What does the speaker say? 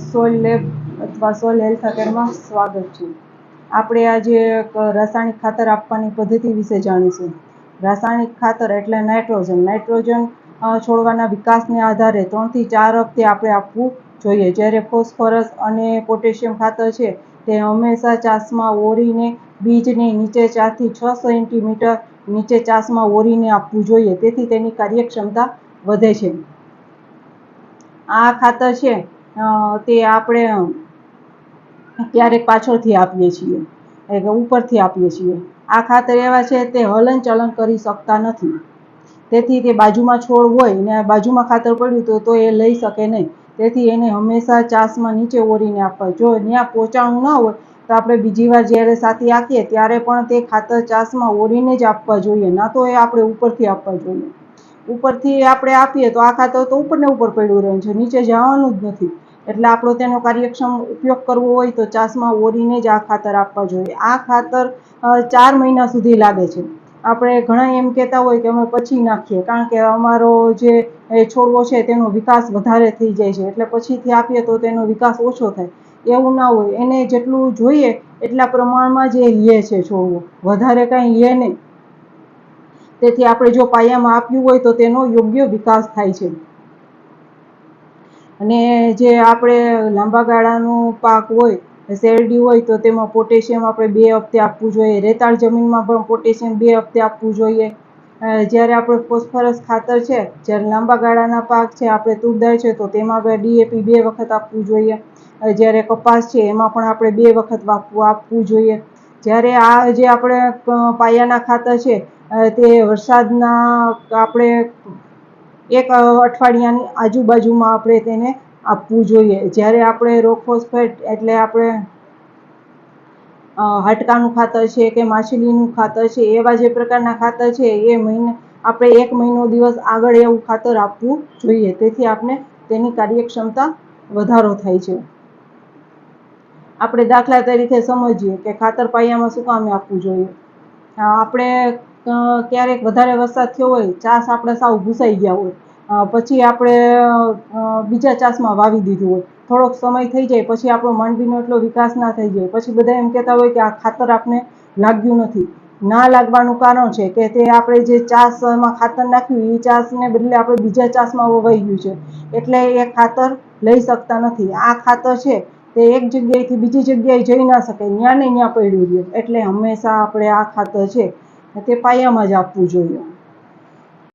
Soil lab અથવા soil health કેરમાં સ્વાગત છે. આપણે આજે રાસાયણિક ખાતર આપવાની પદ્ધતિ વિશે જાણીશું. રાસાયણિક ખાતર એટલે નાઇટ્રોજન. નાઇટ્રોજન છોડવાના વિકાસને આધારે ત્રણથી ચાર વખતે આપણે આપવું જોઈએ. જ્યારે ફોસ્ફરસ અને પોટેશિયમ ખાતર છે, તે હંમેશા ચાસમાં ઓરીને બીજની નીચે ચારથી છ સેન્ટીમીટર નીચે ચાસમાં ઓરીને આપવું જોઈએ. તેથી તેની કાર્યક્ષમતા વધે છે. આ ખાતર છે તે આપણે ક્યારેક પાછળથી આપીએ છીએ. એટલે ઉપરથી આપીએ છીએ. આ ખાતર એવા છે, તે હલન ચલન કરી શકતા નથી. તેથી તે બાજુમાં છોડ હોય ને બાજુમાં ખાતર પડ્યું તો તો એ લઈ શકે નહીં. તેથી એને હંમેશા ચાસમાં નીચે ઓરીને આપવા. જો ત્યાં પહોંચાણું ન હોય, તો આપણે બીજી વાર જ્યારે સાથી આપીએ, ત્યારે પણ તે ખાતર ચાસમાં ઓરીને જ આપવા જોઈએ. ના તો એ આપણે ઉપરથી આપવા જોઈએ. ઉપરથી આપણે આપીએ તો આ ખાતર તો ઉપર ને ઉપર પડ્યું રહે છે. નીચે જવાનું જ નથી. એટલે આપણો તેનો કાર્યક્ષમ ઉપયોગ કરવો હોય તો ચાસમાં ઓરીને જ આ ખાતર આપવા જોઈએ. આ ખાતર ચાર મહિના સુધી લાગે છે. આપણે ઘણા એમ કહેતા હોય કે અમે પછી નાખીએ, કારણ કે અમારો જે છોડવો છે તેનો વિકાસ વધારે થઈ જાય છે. એટલે પછીથી આપીએ તો તેનો વિકાસ ઓછો થાય. એવું ના હોય. એને જેટલું જોઈએ, એટલા પ્રમાણમાં જે લે છે છોડવો. વધારે કાંઈ લે નહીં. તેથી આપણે જો પાયામાં આપ્યું હોય તો તેનો યોગ્ય વિકાસ થાય છે. અને જે આપણે લાંબા ગાળાનો પાક હોય, શેરડી હોય તો તેમાં પોટેશિયમ આપણે બે હપ્તે આપવું જોઈએ. રેતાળ જમીનમાં પણ પોટેશિયમ બે હપ્તે આપવું જોઈએ. જ્યારે આપણે ફોસ્ફરસ ખાતર છે, જ્યારે લાંબા ગાળાના પાક છે, આપણે તુરદાળ છે, તો તેમાં ડીએપી બે વખત આપવું જોઈએ. જ્યારે કપાસ છે, એમાં પણ આપણે બે વખત આપવું આપવું જોઈએ. જ્યારે આ જે આપણે પાયાના ખાતર છે તે વરસાદના આપણે એક અઠવાડિયાની આજુબાજુમાં આપણે તેને આપવું જોઈએ. જ્યારે આપણે રોકફોસ્ફેટ એટલે આપણે હાડકાનું ખાતર છે કે માછલીનું ખાતર છે, એવા જે પ્રકારના ખાતર છે, એ મહિને, આપણે એક મહિનો દિવસ આગળ એવું ખાતર આપવું જોઈએ. તેથી આપણે તેની કાર્યક્ષમતા વધારો થાય છે. આપણે દાખલા તરીકે સમજીએ કે ખાતર પાયામાં શું કામે આપવું જોઈએ? આપણે ક્યારેક વધારે વરસાદ થયો હોય, ચાસ આપણે સાવ ભૂસાઈ ગયા હોય પછી આપણે બીજા ચાસમાં વાવી દીધું હોય. થોડોક સમય થઈ જાય, પછી આપણો માંડવીનો એટલો વિકાસ ના થઈ જાય. પછી બધા એમ કહેતા હોય કે આ ખાતર આપણે લાગ્યું નથી. ના લાગવાનું કારણ છે કે તે આપણે જે ચાસમાં ખાતર નાખ્યું એ ચાસને બદલે આપણે બીજા ચાસમાં વવાઈ ગયું છે. એટલે એ ખાતર લઈ શકતા નથી. આ ખાતર છે તે એક જગ્યાએથી બીજી જગ્યાએ જઈ ના શકે ત્યાં ને ત્યાં પડ્યું રહ્યું એટલે હંમેશા આપણે આ ખાતર છે તે પાયામાં જ આપવું જોઈએ.